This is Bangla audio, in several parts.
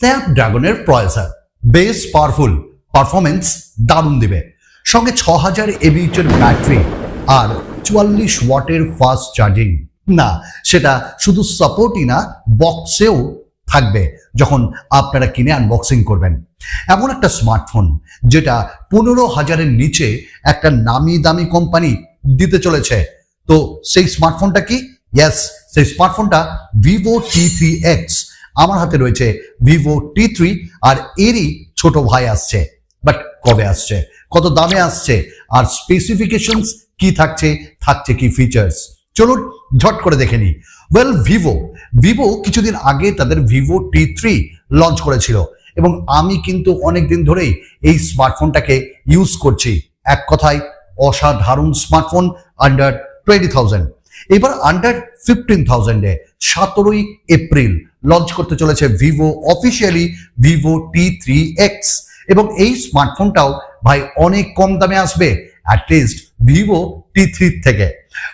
স্ন্যাপড্রাগনের প্রসেসর বেস পাওয়ারফুল পারফরমেন্স দারুণ দিবে। সঙ্গে ছ হাজার এর ব্যাটারি আর চুয়াল্লিশ ওয়াটের ফাস্ট চার্জিং না, সেটা শুধু সাপোর্টই না বক্সেও থাকবে যখন আপনারা কিনে আনবক্সিং করবেন। এমন একটা স্মার্টফোন যেটা পনেরো হাজারের নিচে একটা নামি দামি কোম্পানি দিতে চলেছে। তো সেই স্মার্টফোনটা কি? ইয়েস সেই স্মার্টফোনটা ভিভো টি থ্রি এক্স আমার হাতে রয়েছে ভিভো টি থ্রি আর এরই ছোট ভাই আসছে। বাট কবে আসছে? কত দামে আসছে? আর স্পেসিফিকেশনস কি থাকছে? থাকছে কি ফিচার্স চলুন ঝট করে দেখে নিই। ওয়েল ভিভো ভিভো কিছুদিন আগে তাদের ভিভো টি থ্রি লঞ্চ করেছিল এবং আমি কিন্তু অনেক দিন ধরেই এই স্মার্টফোনটাকে ইউজ করছি। এক কথায়, অসাধারণ স্মার্টফোন আন্ডার টোয়েন্টি থাউজেন্ড এবার আন্ডার ফিফটিন থাউজেন্ডে সতেরোই এপ্রিল লঞ্চ করতে চলেছে Vivo officially Vivo T three X এবং এই স্মার্টফোনটাও ভাই অনেক কম দামে আসবে at least Vivo T three থেকে।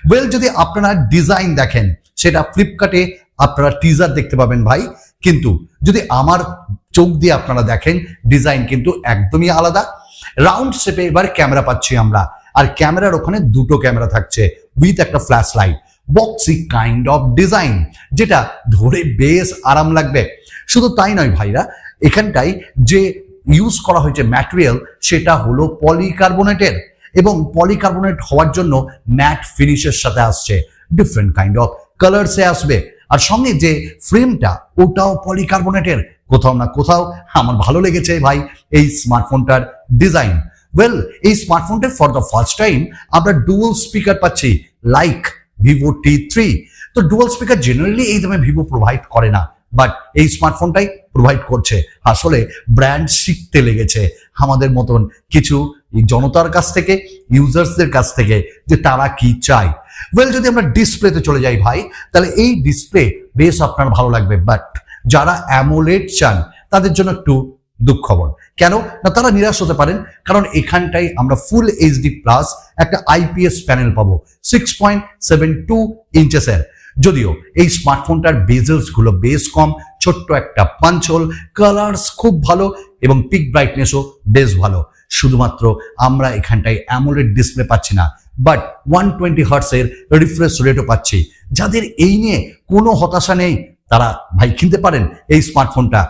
ওয়েল যদি আপনারা ডিজাইন দেখেন, সেটা ফ্লিপকার্টে আপনারা টিজার দেখতে পাবেন ভাই। কিন্তু যদি আমার চোখ দিয়ে আপনারা দেখেন ডিজাইন কিন্তু একদমই আলাদা। রাউন্ড শেপে এবার ক্যামেরা পাচ্ছি আমরা। আর ক্যামেরার ওখানে দুটো ক্যামেরা থাকছে উইথ একটা flash light boxy kind of design যেটা ধরে বেশ আরাম লাগবে। শুধু তাই নয় ভাইরা, এখানটায় যে ইউজ করা হয়েছে ম্যাটেরিয়াল সেটা হলো পলিকার্বনেটের এবং পলিকার্বনেট হওয়ার জন্য ম্যাট ফিনিশের সাথে আসছে। ডিফারেন্ট কাইন্ড অফ কালার্সে আসবে। আর সঙ্গে যে ফ্রেমটা ওটাও পলিকার্বনেটের কোথাও না কোথাও আমার ভালো লেগেছে ভাই এই স্মার্টফোনটার ডিজাইন ওয়েল এই স্মার্টফোনটা ফর দ্য ফার্স্ট টাইম আমরা ডুয়াল স্পিকার পাচ্ছি লাইক ভিভো টি থ্রি তো ডুয়াল স্পিকার জেনারেলি এই দামে ভিভো প্রোভাইড করে না বাট এই স্মার্টফোনটাই প্রোভাইড করছে। আসলে ব্র্যান্ড শিখতে লেগেছে আমাদের মতন কিছু জনতার কাছ থেকে ইউজার্সদের কাছ থেকে, যে তারা কি চায়। ওয়েল যদি আমরা ডিসপ্লেতে চলে যাই ভাই, তাহলে এই ডিসপ্লে বেশ আপনার ভালো লাগবে বাট যারা অ্যামোলেড চান, তাদের জন্য একটু দুঃখ খবর কেন? না, তারা নিরাশ হতে পারেন, কারণ এখানটাই আমরা ফুল এইচডি প্লাস একটা আইপিএস প্যানেল পাবো সিক্স পয়েন্ট সেভেন টু ইঞ্চেসের যদিও এই স্মার্টফোনটার বেজেলসগুলো বেশ কম, ছোট্ট একটা পাঞ্চল কালার্স খুব ভালো এবং পিক ব্রাইটনেসও বেশ ভালো। শুধুমাত্র আমরা এখানটায় অ্যামোলেড ডিসপ্লে পাচ্ছি না বাট ওয়ান টোয়েন্টি হার্টসের রিফ্রেশ রেটও পাচ্ছি। যাদের এই নিয়ে কোনো হতাশা নেই, তারা ভাই কিনতে পারেন এই স্মার্টফোনটা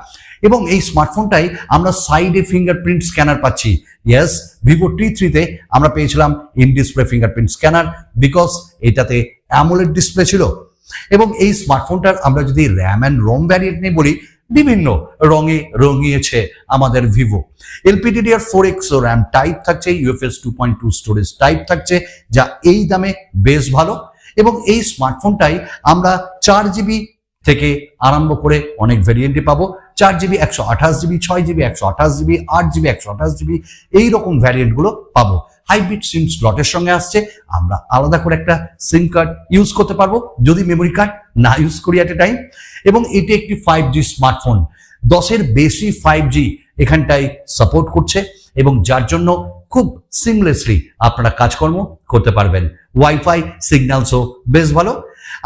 এবং এই স্মার্টফোনটাই আমরা সাইডে ফিঙ্গারপ্রিন্ট স্ক্যানার পাচ্ছি। ইয়েস ভিভো টি থ্রিতে আমরা পেয়েছিলাম in display fingerprint scanner because এটাতে অ্যামোলেড ডিসপ্লে ছিল। এবং এই স্মার্টফোনটার আমরা যদি র্যাম অ্যান্ড রোম ভ্যারিয়েন্ট নিয়ে বলি, বিভিন্ন রঙে রঙিয়েছে আমাদের Vivo LPDDR four X RAM type থাকছে UFS two point two storage type থাকছে, যা এই দামে বেশ ভালো। এবং এই স্মার্টফোনটাই আমরা চার জিবি থেকে আরম্ভ করে অনেক ভেরিয়েন্টে পাবো। চার জিবি, একশো আঠাশ জিবি, ছয় জিবি, একশো আঠাশ জিবি, আট জিবি, একশো আঠাশ জিবি এইরকম ভ্যারিয়েন্টগুলো পাবো। হাইব্রিড সিম স্লটের সঙ্গে আসছে, আমরা আলাদা করে একটা সিম কার্ড ইউজ করতে পারব, যদি মেমোরি কার্ড না ইউজ করি অ্যাট এ টাইম এবং এটি একটি ফাইভ জি স্মার্টফোন দশের বেশি ফাইভ জি এখানটায় সাপোর্ট করছে, এবং যার জন্য খুব সিমলেসলি আপনারা কাজকর্ম করতে পারবেন। ওয়াইফাই সিগন্যালসও বেশ ভালো।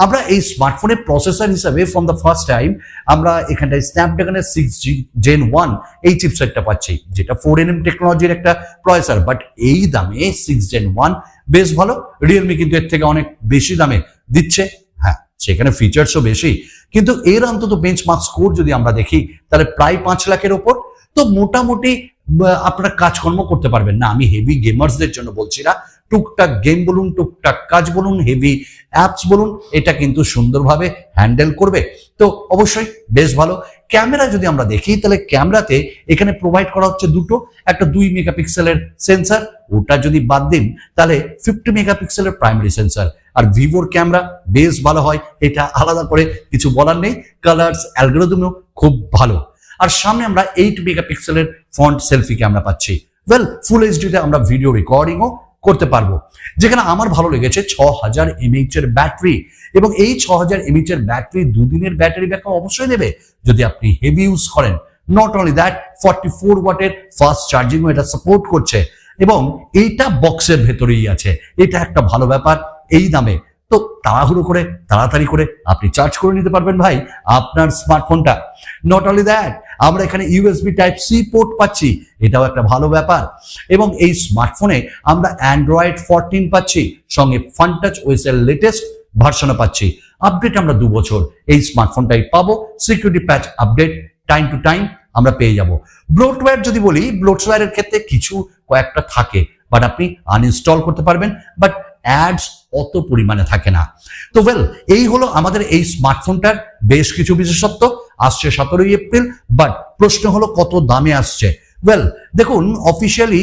আমরা এই স্মার্টফোনের প্রসেসর হিসাবে ফ্রম দ্য ফার্স্ট টাইম আমরা এখানটায় স্ন্যাপড্রাগনের সিক্স জি জেন ওয়ান এই চিপসেটটা পাচ্ছি, যেটা ফোর এন এম টেকনোলজির একটা প্রসেসর বাট এই দামে সিক্স জেন ওয়ান বেশ ভালো রিয়েলমি কিন্তু এর থেকে অনেক বেশি দামে দিচ্ছে হ্যাঁ সেখানে ফিচার্সও বেশি, কিন্তু এর অন্তত বেঞ্চ বেঞ্চমার্ক স্কোর যদি আমরা দেখি, তাহলে প্রায় পাঁচ লাখের ওপর, তো মোটামুটি আপনারা কাজকর্ম করতে পারবেন না, আমি হেভি গেমার্সদের জন্য বলছি না টুকটাক গেম বলুন, টুকটাক কাজ বলুন হেভি অ্যাপস বলুন, এটা কিন্তু সুন্দরভাবে হ্যান্ডেল করবে। তো অবশ্যই বেশ ভালো। ক্যামেরা যদি আমরা দেখি, তাহলে ক্যামেরাতে এখানে প্রোভাইড করা হচ্ছে দুটো। একটা দুই মেগাপিক্সেলের সেন্সার ওটা যদি বাদ দিন, তাহলে ফিফটি মেগাপিক্সেলের প্রাইমারি সেন্সার আর ভিভোর ক্যামেরা বেশ ভালো হয়, এটা আলাদা করে কিছু বলার নেই। কালার্স অ্যালগোরিদমও খুব ভালো। আর সামনে আমরা এইট মেগাপিক্সেলের ফ্রন্ট সেলফি ক্যামেরা পাচ্ছি। ওয়েল ফুল এইচডিতে আমরা ভিডিও রেকর্ডিংও করতে পারব। যেখানে আমার ভালো লেগেছে ছ হাজার এমএইচ এর ব্যাটারি এবং এই ছ হাজার এমএইচ এর ব্যাটারি দুদিনের ব্যাটারি ব্যাকআপ অবশ্যই দেবে যদি আপনি হেভি ইউজ করেন। Not only that forty four ওয়াটের ফাস্ট চার্জিংও এটা সাপোর্ট করছে এবং এইটা বক্সের ভেতরেই আছে। এটা একটা ভালো ব্যাপার। এই দামে তো তাড়াহুড়ো করে, তাড়াতাড়ি করে আপনি চার্জ করে নিতে পারবেন ভাই আপনার স্মার্টফোনটা নট অনলি দ্যাট আমরা এখানে ইউএসবি টাইপ সি পোর্ট পাচ্ছি, এটাও একটা ভালো ব্যাপার। এবং এই স্মার্টফোনে আমরা অ্যান্ড্রয়েড ফোরটিন পাচ্ছি, সঙ্গে ফানটাচ ওয়েসের লেটেস্ট ভার্সনও পাচ্ছি। আপডেট আমরা দু বছর, এই স্মার্টফোনটাই পাবো security patch update time to time আমরা পেয়ে যাব। ব্লোটওয়্যার যদি বলি ব্লোটওয়্যারের ক্ষেত্রে কিছু কয়েকটা থাকে বাট আপনি আনইনস্টল করতে পারবেন বাট অ্যাডস অত পরিমাণে থাকে না। তো ওয়েল এই হলো আমাদের এই স্মার্টফোনটার বেশ কিছু বিশেষত্ব। আসছে সতেরোই এপ্রিল বাট প্রশ্ন হলো কত দামে আসছে? ওয়েল দেখুন অফিসিয়ালি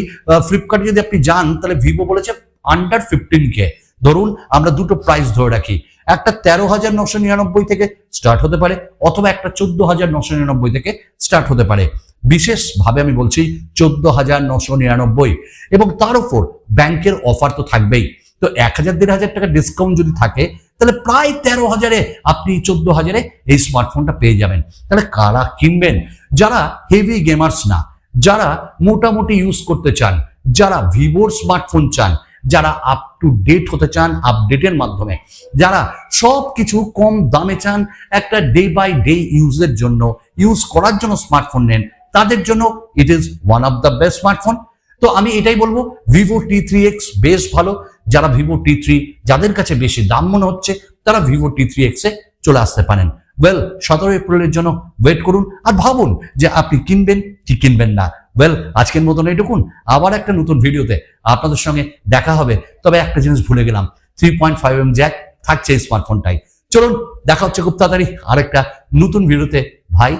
ফ্লিপকার্টে যদি আপনি যান, তাহলে ভিভো বলেছে আন্ডার ফিফটিন কে ধরুন, আমরা দুটো প্রাইস ধরে রাখি। একটা তেরো হাজার নশো নিরানব্বই থেকে স্টার্ট হতে পারে, অথবা একটা চোদ্দ হাজার নশো নিরানব্বই থেকে স্টার্ট হতে পারে। বিশেষভাবে আমি বলছি চোদ্দ হাজার নশো নিরানব্বই। এবং তার উপর ব্যাংকের অফার তো থাকবেই। তো এক হাজার, দেড় হাজার টাকা ডিসকাউন্ট যদি থাকে, তাহলে প্রায় তেরো হাজারে আপনি চোদ্দ হাজারে এই স্মার্টফোনটা পেয়ে যাবেন। তাহলে কারা কিনবেন? যারা হেভি গেমার্স না, যারা মোটামুটি ইউজ করতে চান, যারা ভিভোর স্মার্টফোন চান, যারা আপ টু ডেট হতে চান আপডেটের মাধ্যমে, যারা সব কিছু কম দামে চান, একটা ডে বাই ডে ইউজের জন্য ইউজ করার জন্য স্মার্টফোন নেন, তাদের জন্য it is one of the best smartphone তো আমি এটাই বলব ভিভো টি থ্রি এক্স বেশ ভালো যারা ভিভো টি থ্রি যাদের কাছে বেশি দাম মনে হচ্ছে, তারা ভিভো টি থ্রি এক্সে চলে আসতে পারেন। ওয়েল সতেরো এপ্রিলের জন্য ওয়েট করুন আর ভাবুন যে আপনি কিনবেন কি কিনবেন না। ওয়েল আজকের মতন এইটুকুন। আবার একটা নতুন ভিডিওতে আপনাদের সঙ্গে দেখা হবে। তবে একটা জিনিস ভুলে গেলাম। Three point five M jack থাকছে স্মার্টফোনটাই চলুন, দেখা হচ্ছে খুব তাড়াতাড়ি আরেকটা নতুন ভিডিওতে। ভাই